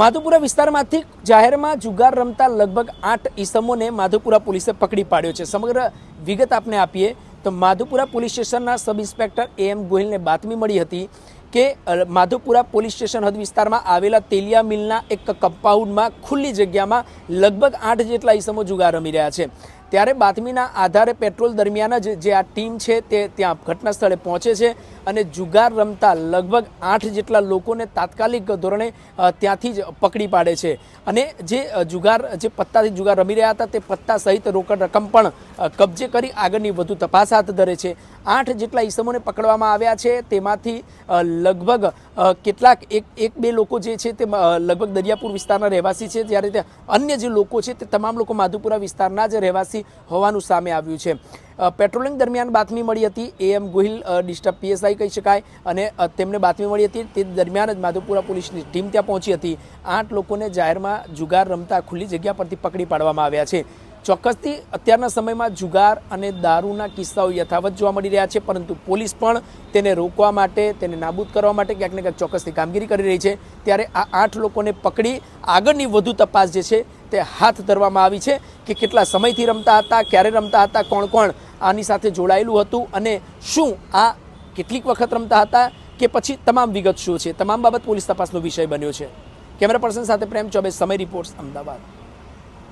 માધુપુરા વિસ્તારમાંથી જાહેરમાં જુગાર રમતા લગભગ આઠ ઈસમોને માધુપુરા પોલીસે પકડી પાડ્યો છે. સમગ્ર વિગત આપને આપીએ તો માધુપુરા પોલીસ સ્ટેશનના સબ ઇન્સ્પેક્ટર એ એમ ગોહિલને બાતમી મળી હતી કે માધુપુરા પોલીસ સ્ટેશન હદ વિસ્તારમાં આવેલા તેલિયા મિલના એક કમ્પાઉન્ડમાં ખુલ્લી જગ્યામાં લગભગ આઠ જેટલા ઈસમો જુગાર રમી રહ્યા છે. ત્યારે બાતમીના આધારે પેટ્રોલ દરમિયાન જ જે આ ટીમ છે તે ત્યાં ઘટના સ્થળે પહોંચે છે અને જુગાર રમતા લગભગ આઠ જેટલા લોકોને તાત્કાલિક ધોરણે ત્યાંથી જ પકડી પાડે છે. અને જે જુગાર, જે પત્તાથી જુગાર રમી રહ્યા હતા તે પત્તા સહિત રોકડ રકમ પણ કબજે કરી આગળની વધુ તપાસ હાથ ધરે છે. આઠ જેટલા ઈસમોને પકડવામાં આવ્યા છે તેમાંથી લગભગ કેટલાક એક એક બે લોકો જે છે તે લગભગ દરિયાપુર વિસ્તારના રહેવાસી છે. જ્યારે અન્ય જે લોકો છે તે તમામ લોકો માધુપુરા વિસ્તારના જ રહેવાસી હોવાનું સામે આવ્યું છે. પેટ્રોલિંગ દરમિયાન બાતમી મળી હતી, એએમ ગોહિલ ડિસ્ટર્બ પીએસઆઈ કહી શકાય, અને તેમને બાતમી મળી હતી, તે દરમિયાન જ માધુપુરા પોલીસની ટીમ ત્યાં પહોંચી હતી. આઠ લોકોને જાહેરમાં જુગાર રમતા ખુલ્લી જગ્યા પરથી પકડી પાડવામાં આવ્યા છે. ચોક્કસથી અત્યારના સમયમાં જુગાર અને દારૂના કિસ્સાઓ યથાવત જોવા મળી રહ્યા છે, પરંતુ પોલીસ પણ તેને રોકવા માટે, તેને નાબૂદ કરવા માટે ક્યાંક ને ક્યાંક ચોક્કસથી કામગીરી કરી રહી છે. ત્યારે આ આઠ લોકોને પકડી આગળની વધુ તપાસ જે છે તે હાથ ધરવામાં આવી છે કે કેટલા સમયથી રમતા હતા, ક્યારે રમતા હતા, કોણ કોણ આની સાથે જોડાયેલું હતું અને શું આ કેટલીક વખત રમતા હતા કે પછી તમામ વિગત શું છે? તમામ બાબત પોલીસ તપાસનો વિષય બન્યો છે. કેમેરા પર્સન સાથે પ્રેમ ચોબે સમય રિપોર્ટ્સ, અમદાવાદ.